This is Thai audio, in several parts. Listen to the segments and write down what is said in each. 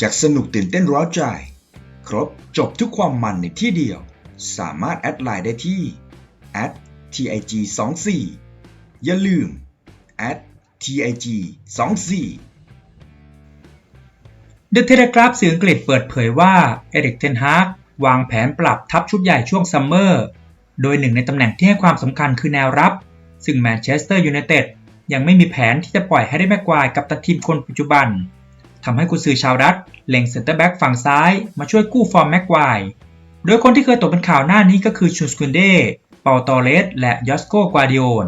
จากสนุกตื่นเต้นร้าวใจ ครบจบทุกความมันในที่เดียว สามารถแอดไลน์ได้ที่ @tig 2 4อย่าลืม @tig 2 4เดอะเทเลกราฟสื่ออังกฤษเปิดเผยว่าเอริกเทนฮากวางแผนปรับทัพชุดใหญ่ช่วงซัมเมอร์ โดยหนึ่งในตำแหน่งที่ให้ความสำคัญคือแนวรับ ซึ่งแมนเชสเตอร์ยูไนเต็ดยังไม่มีแผนที่จะปล่อยให้ได้แม็กควายกับตันทีมคนปัจจุบัน ทำให้กุนซือชาวดัตเล็งเซนเตอร์แบ็กฝั่งซ้ายมาช่วยกู้ฟอร์มแม็กควโดยคนที่เคยตกเป็นข่าวหน้านี้ก็คือชูสกุนเดเปาตอเลส และยอสโกกวาดิโอน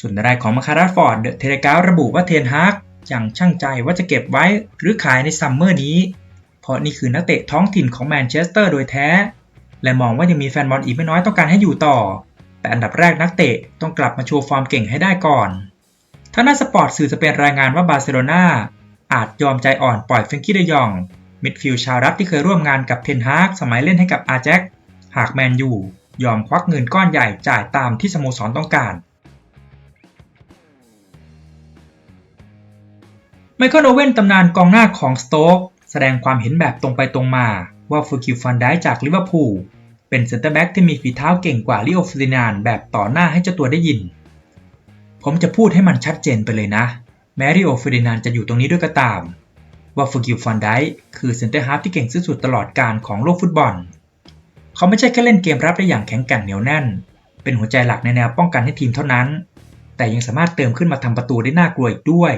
ส่วนรายของมาคาราฟอร์ดเดอะเทเลกราฟระบุว่าเทนฮากยังช่างใจว่าจะเก็บไว้หรือขายในซัมเมอร์นี้ เพราะนี่คือนักเตะท้องถิ่นของแมนเชสเตอร์โดยแท้ และมองว่ายังมีแฟนบอลอีกไม่น้อยต้องการให้อยู่ต่อ แต่อันดับแรกนักเตะต้องกลับมาโชว์ฟอร์มเก่งให้ได้ก่อน ทางด้านสปอร์ตสื่อสเป็นรายงานว่าบาร์เซโลนาอาจยอมใจอ่อนปล่อยเฟรงกี้เดยอง มิดฟิลด์ชาวรัฐที่เคยร่วมงานกับเทนฮากสมัยเล่นให้กับอาแจ็คหากแมนยูยอมควักเงินก้อนใหญ่จ่ายตามที่สโมสรต้องการไมเคิลโอเว่นตำนานกองหน้าของสโต๊กแสดงความเห็นแบบตรงไปตรงมาว่าฟูคิวฟันได้จากลิเวอร์พูลเป็นเซนเตอร์แบ็กที่มีฝีเท้าเก่งกว่าลิโอฟลินานแบบต่อหน้าให้เจ้าตัวได้ยิน ผมจะพูดให้มันชัดเจนไปเลยนะ แมริโอฟลินานจะอยู่ตรงนี้ด้วยก็ตาม ว่าฟูคิวฟันได้คือเซนเตอร์ฮาร์ฟที่เก่งที่สุดตลอดการของโลกฟุตบอล เขาไม่ใช่แค่เล่นเกมรับได้อย่างแข็งแกร่งเหนียวแน่น เป็นหัวใจหลักในแนวป้องกันให้ทีมเท่านั้น แต่ยังสามารถเติมขึ้นมาทำประตูได้น่ากลัวอีกด้วย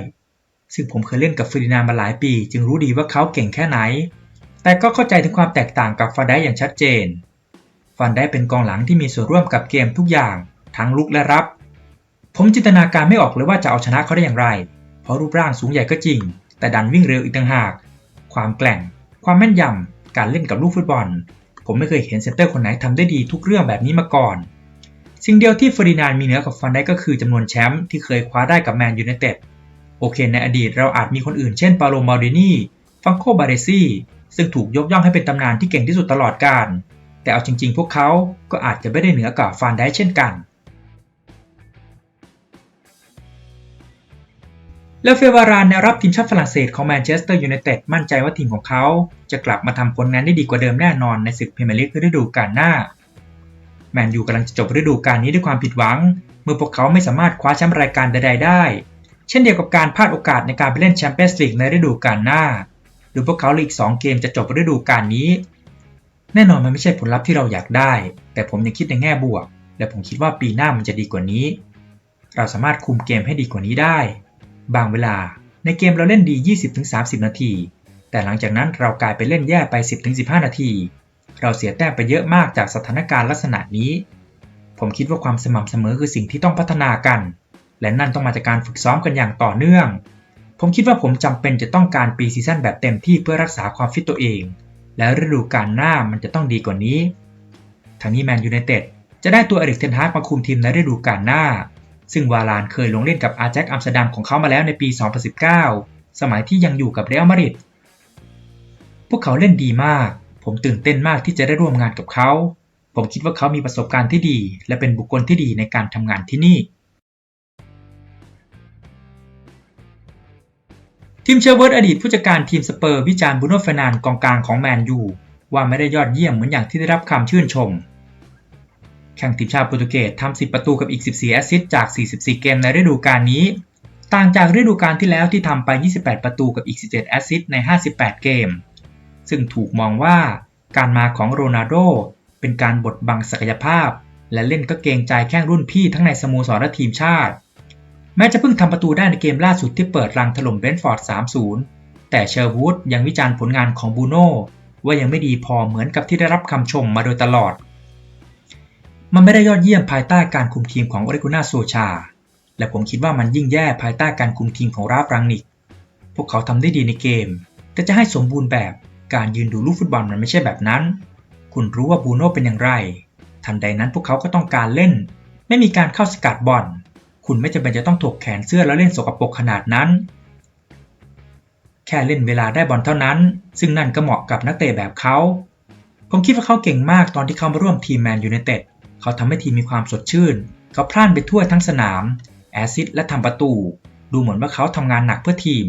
ซึ่งผมเคยเล่นกับฟรินานมาหลายปี จึงรู้ดีว่าเขาเก่งแค่ไหน แต่ก็เข้าใจถึงความแตกต่างกับฟันได้อย่างชัดเจน ฟันได้เป็นกองหลังที่มีส่วนร่วมกับเกมทุกอย่าง ทั้งลุกและรับ ผมจินตนาการไม่ออกเลยว่าจะเอาชนะเขาได้อย่างไร เพราะรูปร่างสูงใหญ่ก็จริง แต่ดันวิ่งเร็วอีกต่างหาก ความแกร่ง ความแม่นยำ การเล่นกับลูกฟุตบอล ผมไม่เคยเห็นเซนเตอร์คนไหนทำได้ดีทุกเรื่องแบบนี้มาก่อน สิ่งเดียวที่เฟอร์ดินานด์มีเหนือกับฟันได้ก็คือจำนวนแชมป์ที่เคยคว้าได้กับแมนยูไนเต็ด โอเค ในอดีตเราอาจมีคนอื่นเช่นปาโลมาดินีฟังโคบาเรซีซึ่งถูกยกย่องให้เป็นตำนานที่เก่งที่สุดตลอดกาล แต่เอาจริง ๆ พวกเขาก็อาจจะไม่ได้เหนือกว่าฟานได้เช่นกัน แล้วเฟวารานแนวรับทีมชาติฝรั่งเศสของแมนเชสเตอร์ยูไนเต็ดมั่นใจว่าทีมของเขา จะกลับมาทำผลงานได้ดีกว่าเดิมแน่นอนในศึกพรีเมียร์ลีกฤดูกาลหน้า แมนยูกำลังจะจบฤดูกาลนี้ด้วยความผิดหวัง เมื่อพวกเขาไม่สามารถคว้าแชมป์รายการใดๆได้ เช่นเดียวกับการพลาดโอกาสในการไปเล่นแชมเปี้ยนส์ลีกในฤดูกาลหน้า หรือพวกเขาเหลืออีก2เกมจะจบฤดูกาลนี้ แน่นอนมันไม่ใช่ผลลัพธ์ที่เราอยากได้ แต่ผมยังคิดในแง่บวก และผมคิดว่าปีหน้ามันจะดีกว่านี้ เราสามารถคุมเกมให้ดีกว่านี้ได้ บางเวลาในเกมเราเล่นดี 20-30 นาที แต่หลังจากนั้นเรากลายไปเล่นแย่ไป 10-15 นาที เราเสียแต้มไปเยอะมากจากสถานการณ์ลักษณะนี้ ผมคิดว่าความสม่ำเสมอคือสิ่งที่ต้องพัฒนากัน และนั่นต้องมาจากการฝึกซ้อมกันอย่างต่อเนื่อง ผมคิดว่าผมจำเป็นจะต้องการปีซีซั่นแบบเต็มที่เพื่อรักษาความฟิตตัวเอง และฤดูกาลหน้ามันจะต้องดีกว่านี้ทางนี้แมนยูไนเต็ดจะได้ตัวเอริกเทนฮากมาคุมทีมในฤดูกาลหน้า ซึ่งวาลานเคยลงเล่นกับอาแจ็คอัมสเตอร์ดัมของเขามาแล้วในปี 2019 สมัยที่ยังอยู่กับเรอัลมาดริด พวกเขาเล่นดีมาก ผมตื่นเต้นมากที่จะได้ร่วมงานกับเขา ผมคิดว่าเขามีประสบการณ์ที่ดี และเป็นบุคคลที่ดีในการทำงานที่นี่ ทีมเชลเวิร์ดอดีตผู้จัดการทีมสเปอร์วิจารณ์บูโนเฟร์นานกองกลางของแมนยูว่าไม่ได้ยอดเยี่ยมเหมือนอย่างที่ได้รับคำชื่นชม แข่งทีมชาติโปรตุเกสทำ 10 ประตูกับอีก 14 แอสซิสต์จาก 44 เกมในฤดูกาลนี้ ต่างจากฤดูกาลที่แล้วที่ทำไป 28 ประตูกับอีก 17 แอสซิสต์ใน 58 เกม ซึ่งถูกมองว่าการมาของโรนัลโดเป็นการบดบังศักยภาพ และเล่นก็เกรงใจแข้งรุ่นพี่ทั้งในสโมสรและทีมชาติ แม้จะเพิ่งทำประตูได้ในเกมล่าสุดที่เปิดรังถล่มเบรนท์ฟอร์ด 3-0 แต่เชอร์วูดยังวิจารณ์ผลงานของบูโน่ว่ายังไม่ดีพอเหมือนกับที่ได้รับคำชมมาโดยตลอด มันไม่ได้ยอดเยี่ยมภายใต้การคุมทีมของโอเรกุนาโซชา และผมคิดว่ามันยิ่งแย่ภายใต้การคุมทีมของราฟรังนิก พวกเขาทำได้ดีในเกม แต่จะให้สมบูรณ์แบบการยืนดูลูกฟุตบอลมันไม่ใช่แบบนั้น คุณรู้ว่าบูโน่เป็นอย่างไร ทันใดนั้นพวกเขาก็ต้องการเล่น ไม่มีการเข้าสกัดบอล คุณไม่จำเป็นจะต้องถกแขนเสื้อแล้วเล่นสกปรกขนาดนั้น แค่เล่นเวลาได้บอลเท่านั้น ซึ่งนั่นก็เหมาะกับนักเตะแบบเขา ผมคิดว่าเขาเก่งมากตอนที่เขามาร่วมทีมแมนยูไนเต็ด เขาทำให้ทีมมีความสดชื่น เขาพล่านไปทั่วทั้งสนาม แอซิดและทำประตู ดูเหมือนว่าเขาทำงานหนักเพื่อทีม